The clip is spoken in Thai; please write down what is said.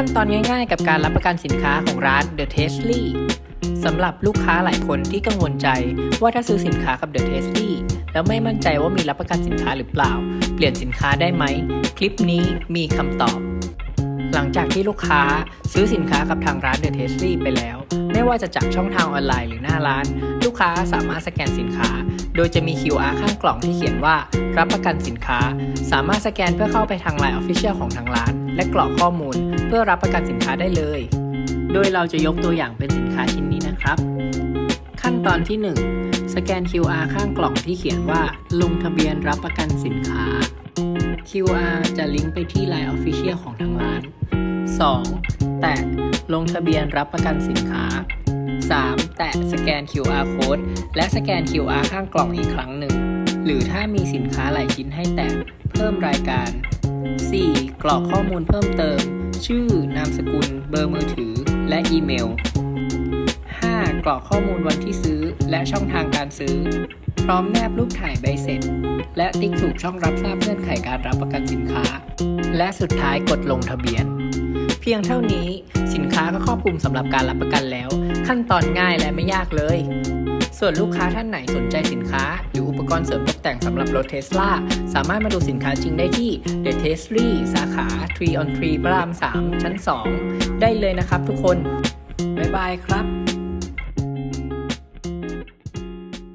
ขั้นตอนง่ายๆ กับการรับประกันสินค้าของร้าน The Tasty สำหรับลูกค้าหลายคนที่กังวลใจว่าถ้าซื้อสินค้ากับ The Tasty แล้วไม่มั่นใจว่ามีรับประกันสินค้าหรือเปล่า เปลี่ยนสินค้าได้ไหม คลิปนี้มีคำตอบ หลังจากที่ลูกค้าซื้อสินค้ากับทางร้าน The Tasty ไปแล้ว ไม่ว่าจะจากช่องทางออนไลน์หรือหน้าร้าน ลูกค้าสามารถสแกนสินค้า โดยจะมี QR ข้างกล่องที่เขียนว่ารับประกันสินค้า สามารถสแกนเพื่อเข้าไปทาง Line Official ของทางร้าน และกรอกข้อมูล เพื่อรับประกันสินค้าได้เลย โดยเราจะยกตัวอย่างเป็นสินค้าชิ้นนี้นะครับ ขั้นตอนที่ 1 สแกน QR ข้างกล่องที่เขียนว่า ลงทะเบียนรับประกันสินค้า QR จะลิงก์ไปที่ Line Official ของทางร้าน 2. แตะลงทะเบียนรับประกันสินค้า 3. แตะสแกน QR code และสแกน QR ข้างกล่องอีกครั้งหนึ่ง หรือถ้ามีสินค้าหลายชิ้นให้แตะเพิ่มรายการ 4. กรอกข้อมูลเพิ่มเติม ชื่อนามสกุล เบอร์มือถือ และอีเมล 5. กรอกข้อมูลวันที่ซื้อและช่องทางการซื้อ พร้อมแนบรูปถ่ายใบเสร็จ และติ๊กถูกช่องรับทราบเงื่อนไขการรับประกันสินค้า และสุดท้ายกดลงทะเบียน เพียงเท่านี้สินค้าก็ครอบคลุมสำหรับการรับประกันแล้ว ขั้นตอนง่ายและไม่ยากเลย ส่วนลูกค้าท่านไหนสนใจสินค้า หรืออุปกรณ์เสริมตกแต่งสำหรับรถเทสลาสามารถมาดูสินค้าจริงได้ที่ The t e s l y สาขา3 on 3พระราม 3 ชั้น 2 ได้เลยนะครับทุกคน บ๊ายบายครับ